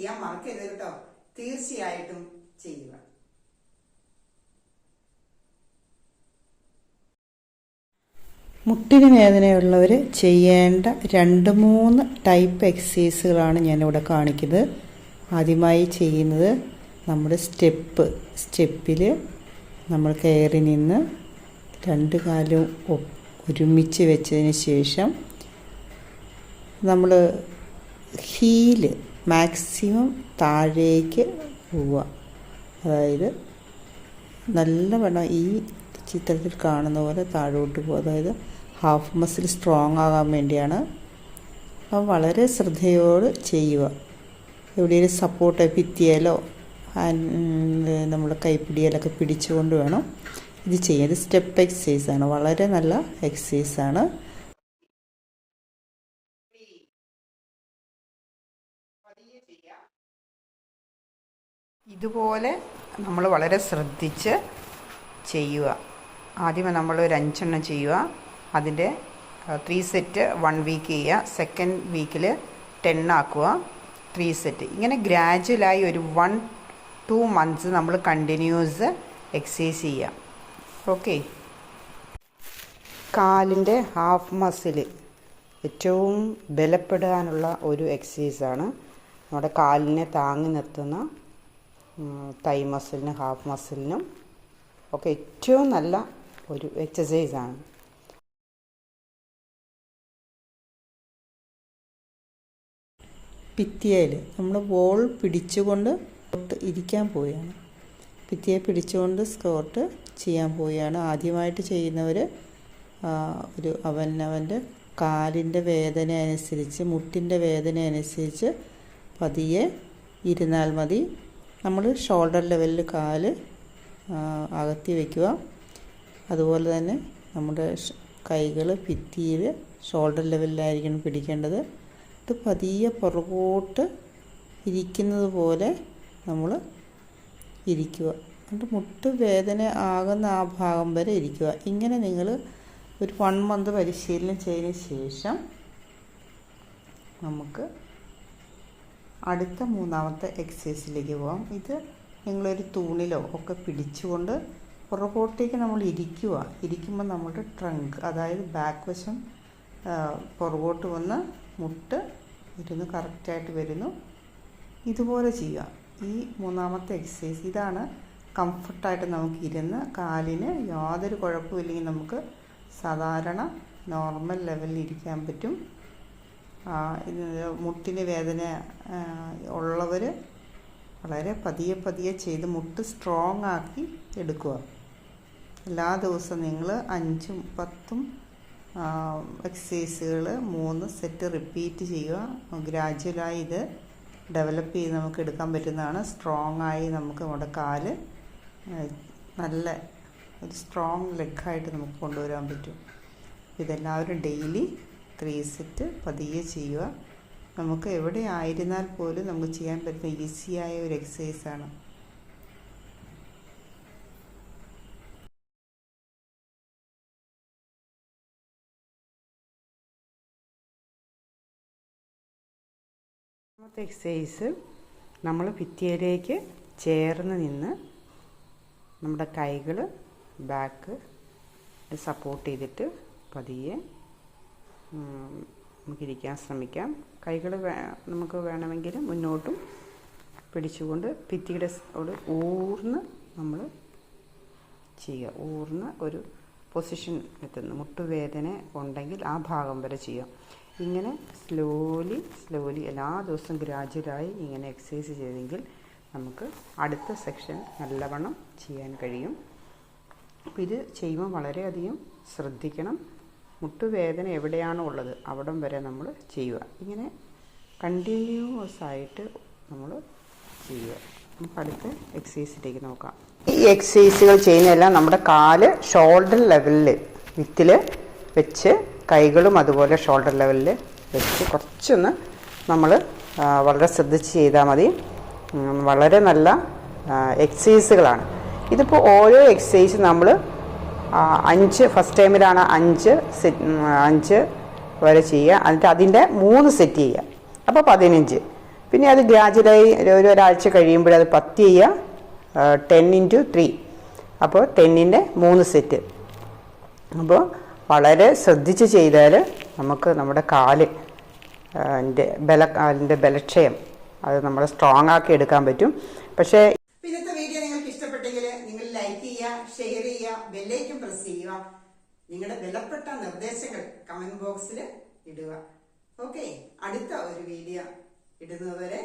ചെയ്യാൻ മറക്കരുത് കേട്ടോ. തീർച്ചയായിട്ടും ചെയ്യുക. മുട്ടിന് വേദനയുള്ളവർ ചെയ്യേണ്ട രണ്ട് മൂന്ന് ടൈപ്പ് എക്സസൈസുകളാണ് ഞാനിവിടെ കാണിക്കുന്നത്. ആദ്യമായി ചെയ്യുന്നത് നമ്മുടെ സ്റ്റെപ്പ്. സ്റ്റെപ്പിൽ നമ്മൾ കയറി നിന്ന് രണ്ട് കാലും ഒരുമിച്ച് വെച്ചതിന് ശേഷം നമ്മൾ ഹീൽ മാക്സിമം താഴേക്ക് പോവുക. അതായത് നല്ലവണ്ണം ഈ ചിത്രത്തിൽ കാണുന്ന പോലെ താഴോട്ട് പോവുക. അതായത് ഹാഫ് മസിൽ സ്ട്രോങ് ആകാൻ വേണ്ടിയാണ്. അപ്പം വളരെ ശ്രദ്ധയോട് ചെയ്യുക. എവിടെയെങ്കിലും സപ്പോർട്ട് ഭിത്തിയാലോ നമ്മൾ കൈപ്പിടിയിലൊക്കെ പിടിച്ചുകൊണ്ട് വേണം ഇത് ചെയ്യാൻ. ഇത് സ്റ്റെപ്പ് എക്സസൈസാണ് വളരെ നല്ല എക്സസൈസാണ് ഇതുപോലെ നമ്മൾ വളരെ ശ്രദ്ധിച്ച് ചെയ്യുക. ആദ്യമേ നമ്മൾ ഒരു അഞ്ചെണ്ണം ചെയ്യുക. അതിന്റെ ത്രീ സെറ്റ് വൺ വീക്ക് ചെയ്യുക. സെക്കൻഡ് വീക്കിൽ ടെൻ ആക്കുക. ത്രീ സെറ്റ് ഇങ്ങനെ ഗ്രാജുവലായി ഒരു വൺ ടു മന്ത്സ് നമ്മൾ കണ്ടിന്യൂസ് എക്സസൈസ് ചെയ്യാം ഓക്കെ കാലിന്റെ ഹാഫ് മസിൽ ഏറ്റവും ബലപ്പെടാനുള്ള ഒരു എക്സസൈസാണ് നമ്മുടെ കാലിനെ താങ്ങി നിർത്തുന്ന തൈ മസിലിനും ഹാഫ് മസിലിനും ഒക്കെ ഏറ്റവും നല്ല ഒരു എക്സസൈസാണ് ഭിത്തിയയിൽ നമ്മൾ ബോൾ പിടിച്ചുകൊണ്ട് ഇരിക്കാൻ പോവുകയാണ്. ഭിത്തിയെ പിടിച്ചുകൊണ്ട് സ്കോട്ട് ചെയ്യാൻ പോവുകയാണ്. ആദ്യമായിട്ട് ചെയ്യുന്നവർ ഒരു അവനവന്റെ കാലിന്റെ വേദന അനുസരിച്ച് മുട്ടിന്റെ വേദന അനുസരിച്ച് പതിയെ ഇരുന്നാൽ മതി. നമ്മൾ ഷോൾഡർ ലെവലിൽ കാൽ അകത്തി വയ്ക്കുക അതുപോലെ തന്നെ നമ്മുടെ കൈകൾ ഭിത്തിയിൽ ഷോൾഡർ ലെവലിലായിരിക്കണം പിടിക്കേണ്ടത്. ഇത് പതിയെ പുറകോട്ട് ഇരിക്കുന്നത് പോലെ നമ്മൾ ഇരിക്കുക. എന്നിട്ട് മുട്ട് വേദന ആകുന്ന ആ ഭാഗം വരെ ഇരിക്കുക. ഇങ്ങനെ നിങ്ങൾ ഒരു വൺ മന്ത് പരിശീലനം ചെയ്തതിന് ശേഷം നമുക്ക് അടുത്ത മൂന്നാമത്തെ എക്സസൈസിലേക്ക് പോകാം ഇത് നിങ്ങളൊരു തൂണിലോ ഒക്കെ പിടിച്ചുകൊണ്ട് പുറകോട്ടേക്ക് നമ്മൾ ഇരിക്കുക ഇരിക്കുമ്പോൾ നമ്മുടെ ട്രങ്ക് അതായത് ബാക്ക് വശം പുറകോട്ട് വന്ന് മുട്ട് ഇരുന്ന് കറക്റ്റായിട്ട് വരുന്നു. ഇതുപോലെ ചെയ്യുക. ഈ മൂന്നാമത്തെ എക്സസൈസ് ഇതാണ് കംഫർട്ടായിട്ട് നമുക്ക് ഇരുന്ന് കാലിന് യാതൊരു കുഴപ്പമില്ലെങ്കിൽ നമുക്ക് സാധാരണ നോർമൽ ലെവലിൽ ഇരിക്കാൻ പറ്റും. മുട്ടിന് വേദന ഉള്ളവർ വളരെ പതിയെ പതിയെ ചെയ്ത് മുട്ട് സ്ട്രോങ് ആക്കി എടുക്കുക. എല്ലാ ദിവസവും നിങ്ങൾ അഞ്ചും പത്തും എക്സസൈസുകൾ മൂന്ന് സെറ്റ് റിപ്പീറ്റ് ചെയ്യുക. ഗ്രാജ്വലായി ഇത് ഡെവലപ്പ് ചെയ്ത് നമുക്ക് എടുക്കാൻ പറ്റുന്നതാണ്. സ്ട്രോങ് ആയി നമുക്ക് നമ്മുടെ കാൽ നല്ല ഒരു സ്ട്രോങ് ലെഗായിട്ട് നമുക്ക് കൊണ്ടുവരാൻ പറ്റും. ഇതെല്ലാവരും ഡെയിലി ത്രീ സെറ്റ് പതിയെ ചെയ്യുക. നമുക്ക് എവിടെ ആയിരുന്നാൽ പോലും നമുക്ക് ചെയ്യാൻ പറ്റുന്ന ഈസിയായ ഒരു എക്സസൈസാണ് രണ്ടാമത്തെ എക്സസൈസ് നമ്മൾ ഭിത്തിയിലേക്ക് ചേർന്ന് നിന്ന് നമ്മുടെ കൈകൾ ബാക്ക് സപ്പോർട്ട് ചെയ്തിട്ട് പതിയെ നമുക്കിരിക്കാൻ ശ്രമിക്കാം. കൈകൾ നമുക്ക് വേണമെങ്കിൽ മുന്നോട്ടും പിടിച്ചുകൊണ്ട് ഭിത്തിയുടെ ഓട് ഊർന്ന് നമ്മൾ ചെയ്യുക. ഊർന്ന് ഒരു പൊസിഷൻ എത്തുന്നു. മുട്ടുവേദന ഉണ്ടെങ്കിൽ ആ ഭാഗം വരെ ചെയ്യുക. ഇങ്ങനെ സ്ലോലി സ്ലോലി എല്ലാ ദിവസവും ഗ്രാജുവലായി ഇങ്ങനെ എക്സസൈസ് ചെയ്തെങ്കിൽ നമുക്ക് അടുത്ത സെക്ഷൻ നല്ലവണ്ണം ചെയ്യാൻ കഴിയും. അപ്പോൾ ഇത് ചെയ്യുമ്പോൾ വളരെയധികം ശ്രദ്ധിക്കണം. മുട്ടുവേദന എവിടെയാണോ ഉള്ളത് അവിടം വരെ നമ്മൾ ചെയ്യുക. ഇങ്ങനെ കണ്ടിന്യൂസ് ആയിട്ട് നമ്മൾ ചെയ്യുക. നമുക്ക് അടുത്ത എക്സസൈസിലേക്ക് നോക്കാം. ഈ എക്സസൈസുകൾ ചെയ്യുന്നതെല്ലാം നമ്മുടെ കാൽ ഷോൾഡർ ലെവലിൽ വിത്തിൽ വെച്ച് കൈകളും അതുപോലെ ഷോൾഡർ ലെവലിൽ വെച്ച് കുറച്ചൊന്ന് നമ്മൾ വളരെ ശ്രദ്ധിച്ച് ചെയ്താൽ മതി. വളരെ നല്ല എക്സസൈസുകളാണ് ഇതിപ്പോൾ ഓരോ എക്സസൈസ് നമ്മൾ അഞ്ച് ഫസ്റ്റ് ടൈമിലാണ് അഞ്ച് സെറ്റ് അഞ്ച് വരെ ചെയ്യുക. എന്നിട്ട് അതിന്റെ മൂന്ന് സെറ്റ് ചെയ്യുക. അപ്പോൾ പതിനഞ്ച്. പിന്നെ അത് ഗ്രാജുവലായി ഒരു ഒരു ഒരാഴ്ച കഴിയുമ്പോൾ അത് പത്ത് ചെയ്യുക. ടെൻ ഇന്റു ത്രീ അപ്പോൾ ടെന്നിന്റെ മൂന്ന് സെറ്റ് അപ്പോൾ വളരെ ശ്രദ്ധിച്ച് ചെയ്താൽ നമുക്ക് നമ്മുടെ കാൽ അതിന്റെ ന്റെ ബല അതിന്റെ ബലക്ഷയം അത് നമ്മൾ സ്ട്രോങ് ആക്കി എടുക്കാൻ പറ്റും. പക്ഷേ ചെയ്യുക ഷെയർ ചെയ്യുക ബെല്ലൈക്കും പ്രസ് ചെയ്യുക. നിങ്ങളുടെ വിലപ്പെട്ട നിർദ്ദേശങ്ങൾ കമന്റ് ബോക്സിൽ ഇടുക. ഓക്കെ അടുത്ത ഒരു വീഡിയോ ഇടുന്നതുവരെ